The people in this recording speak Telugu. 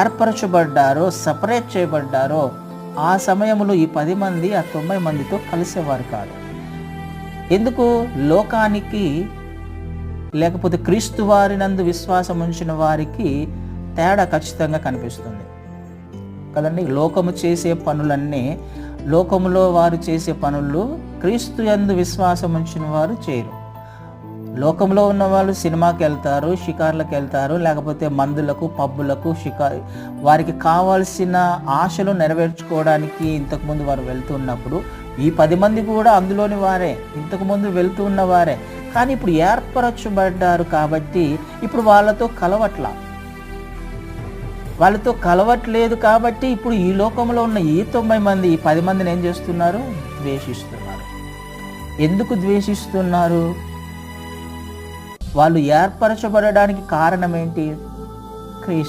ఏర్పరచబడ్డారో సపరేట్ చేయబడ్డారో ఆ సమయంలో ఈ పది మంది ఆ తొంభై మందితో కలిసేవారు కాదు. ఎందుకు? లోకానికి లేకపోతే క్రీస్తు వారినందు విశ్వాసం ఉంచిన వారికి తేడా ఖచ్చితంగా కనిపిస్తుంది. కదండి? లోకము చేసే పనులన్నీ లోకములో వారు చేసే పనులు క్రీస్తు యందు విశ్వాసం ఉంచిన వారు చేయరు. లోకంలో ఉన్న వాళ్ళు సినిమాకి వెళ్తారు షికార్లకు వెళ్తారు లేకపోతే మందులకు పబ్బులకు షికా వారికి కావాల్సిన ఆశలు నెరవేర్చుకోవడానికి ఇంతకుముందు వారు వెళ్తున్నప్పుడు ఈ పది మంది కూడా అందులోని వారే ఇంతకుముందు వెళ్తూ ఉన్న వారే. కానీ ఇప్పుడు ఏర్పరచబడ్డారు కాబట్టి ఇప్పుడు వాళ్ళతో కలవట్లా. వాళ్ళతో కలవట్లేదు కాబట్టి ఇప్పుడు ఈ లోకంలో ఉన్న ఈ తొంభై మంది ఈ పది మందిని ఏం చేస్తున్నారు? ద్వేషిస్తున్నారు. ఎందుకు ద్వేషిస్తున్నారు? వాళ్ళు ఏర్పరచబడడానికి కారణం ఏంటి? క్రీస్తు.